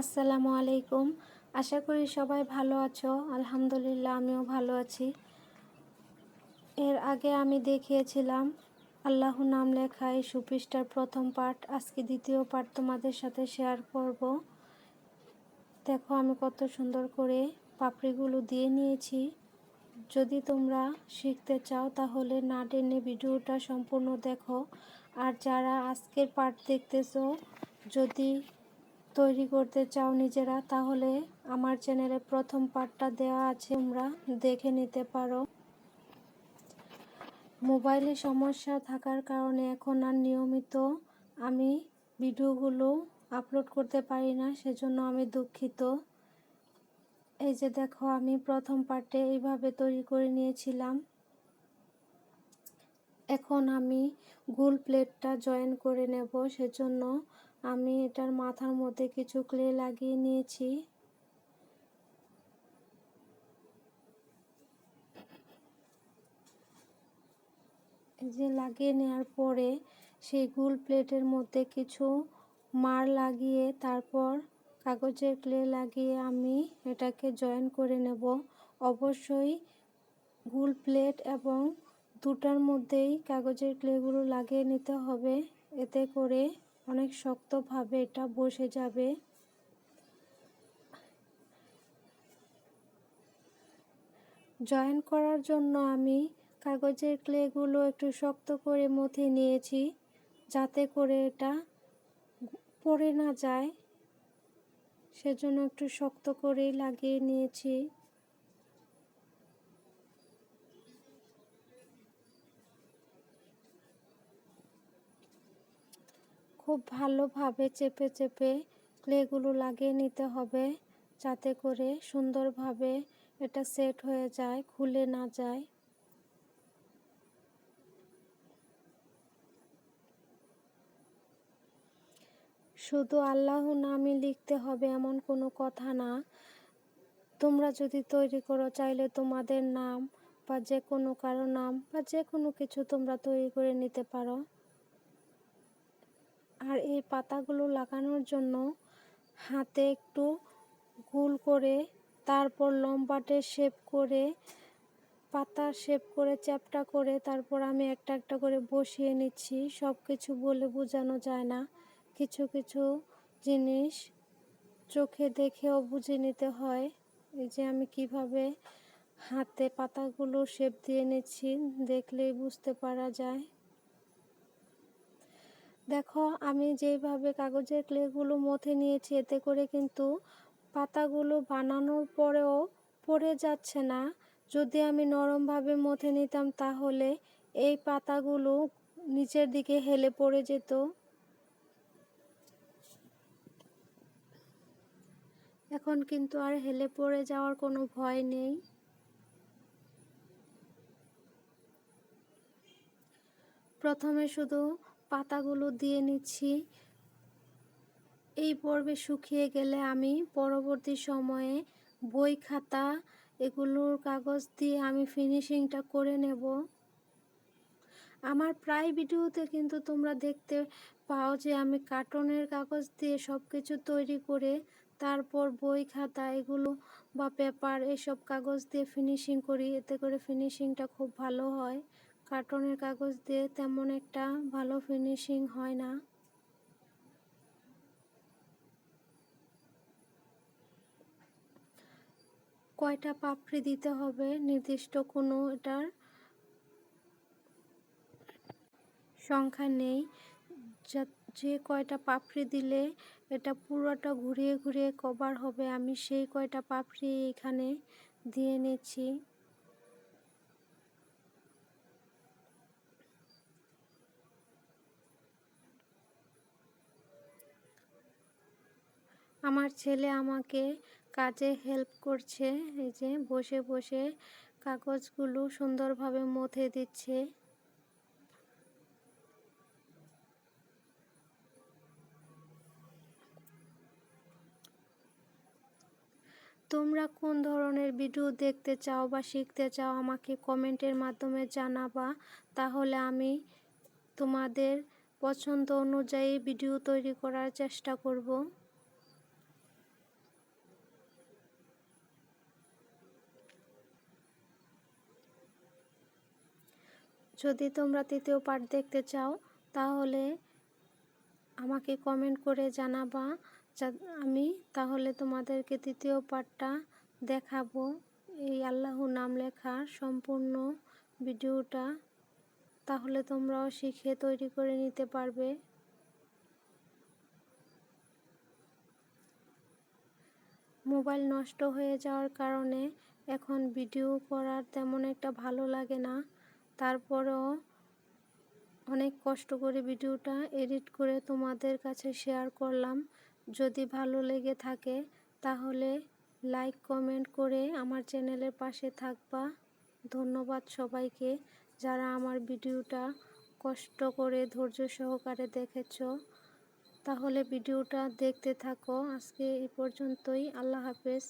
আসসালামু আলাইকুম। আশা করি সবাই ভালো আছো। আলহামদুলিল্লাহ, আমিও ভালো আছি। এর আগে আমি দেখিয়েছিলাম আল্লাহ নাম লেখা এই প্রথম পার্ট আজকে দ্বিতীয় পার্ট তোমাদের সাথে শেয়ার করব। দেখো আমি কত সুন্দর করে পাপড়িগুলো দিয়ে নিয়েছি। যদি তোমরা শিখতে চাও, তাহলে না টেনে ভিডিওটা সম্পূর্ণ দেখো। আর যারা আজকের পার্ট দেখতেছো, যদি তৈরি করতে চাও নিজেরা, তাহলে আমার চ্যানেলে প্রথম পার্টটা দেওয়া আছে, তোমরা দেখে নিতে পারো। মোবাইলে সমস্যা থাকার কারণে এখন আর নিয়মিত আমি ভিডিওগুলো আপলোড করতে পারি না, সেজন্য আমি দুঃখিত। এই যে দেখো, আমি প্রথম পার্টে এইভাবে তৈরি করে নিয়েছিলাম। এখন আমি গোল প্লেটটা জয়েন করে নেব, সেজন্য আমি এটার মাথার মধ্যে কিছু ক্লে লাগিয়ে নিয়েছি। যে লাগিয়ে নেওয়ার পরে সেই গুল প্লেটের মধ্যে কিছু মার লাগিয়ে তারপর কাগজের ক্লে লাগিয়ে আমি এটাকে জয়েন করে নেব। অবশ্যই গুল প্লেট এবং দুটার মধ্যেই কাগজের ক্লেগুলো লাগিয়ে নিতে হবে। এতে করে অনেক শক্তভাবে এটা বসে যাবে। জয়েন করার জন্য আমি কাগজের ক্লেগুলো একটু শক্ত করে মথে নিয়েছি, যাতে করে এটা পড়ে না যায়। সেজন্য একটু শক্ত করেই লাগিয়ে নিয়েছি। খুব ভালোভাবে চেপে চেপে ক্লেগুলো লাগিয়ে নিতে হবে যাতে করে সুন্দরভাবে এটা সেট হয়ে যায়, খুলে না যায়। শুধু আল্লাহ নামই লিখতে হবে, এমন কোনো কথা না। তোমরা যদি তৈরি করো, চাইলে তোমাদের নাম বা যে কোনো কারও নাম বা যে কোনো কিছু তোমরা তৈরি করে নিতে পারো। আর এই পাতাগুলো লাগানোর জন্য হাতে একটু গোল করে তারপর লম্বাটে শেপ করে, পাতার শেপ করে, চ্যাপটা করে, তারপর আমি একটা একটা করে বসিয়ে নিচ্ছি। সব কিছু বলে বোঝানো যায় না। কিছু কিছু জিনিস চোখে দেখেও বুঝে নিতে হয়। এই যে আমি কীভাবে হাতে পাতাগুলো শেপ দিয়ে নিচ্ছি, দেখলেই বুঝতে পারা যায়। দেখো, আমি যেইভাবে কাগজের ক্লেগুলো মথে নিয়েছি, এতে করে কিন্তু পাতাগুলো বানানোর পরেও পড়ে যাচ্ছে না। যদি আমি নরমভাবে মথে নিতাম, তাহলে এই পাতাগুলো নিচের দিকে হেলে পড়ে যেত। এখন কিন্তু আর হেলে পড়ে যাওয়ার কোনো ভয় নেই। প্রথমে শুধু পাতাগুলো দিয়ে নিচ্ছি। এই পর্বে শুকিয়ে গেলে আমি পরবর্তী সময়ে বই খাতা এগুলোর কাগজ দিয়ে আমি ফিনিশিংটা করে নেব। আমার প্রায় ভিডিওতে কিন্তু তোমরা দেখতে পাও যে আমি কার্টনের কাগজ দিয়ে সব কিছু তৈরি করে তারপর বই খাতা এগুলো বা পেপার এসব কাগজ দিয়ে ফিনিশিং করি। এতে করে ফিনিশিংটা খুব ভালো হয়। কার্টনের কাগজ দিয়ে তেমন একটা ভালো ফিনিশিং হয় না। কয়টা পাপড়ি দিতে হবে নির্দিষ্ট কোনো এটার সংখ্যা নেই। যে কয়টা পাপড়ি দিলে এটা পুরোটা ঘুরিয়ে ঘুরিয়ে কভার হবে, আমি সেই কয়টা পাপড়ি এখানে দিয়ে নিচ্ছি আমার ছেলে আমাকে কাজে হেল্প করছে, এই যে বসে বসে কাগজগুলো সুন্দরভাবে মথে দিচ্ছে। তোমরা কোন ধরনের ভিডিও দেখতে চাও বা শিখতে চাও আমাকে কমেন্টের মাধ্যমে জানাবা, তাহলে আমি তোমাদের পছন্দ অনুযায়ী ভিডিও তৈরি করার চেষ্টা করব। যদি তোমরা তৃতীয় পার্ট দেখতে চাও, তাহলে আমাকে কমেন্ট করে জানাবা আমি তাহলে তোমাদেরকে তৃতীয় পার্টটা দেখাবো। এই আল্লাহ নাম লেখা সম্পূর্ণ ভিডিওটা তাহলে তোমরাও শিখে তৈরি করে নিতে পারবে। মোবাইল নষ্ট হয়ে যাওয়ার কারণে এখন ভিডিও করার তেমন একটা ভালো লাগে না। তারপরেও অনেক কষ্ট করে ভিডিওটা এডিট করে তোমাদের কাছে শেয়ার করলাম। যদি ভালো লেগে থাকে, তাহলে লাইক, কমেন্ট করে আমার চ্যানেলের পাশে থাকবা। ধন্যবাদ সবাইকে যারা আমার ভিডিওটা কষ্ট করে ধৈর্য সহকারে দেখেছ। তাহলে ভিডিওটা দেখতে থাকো। আজকে এই পর্যন্তই। আল্লাহ হাফেজ।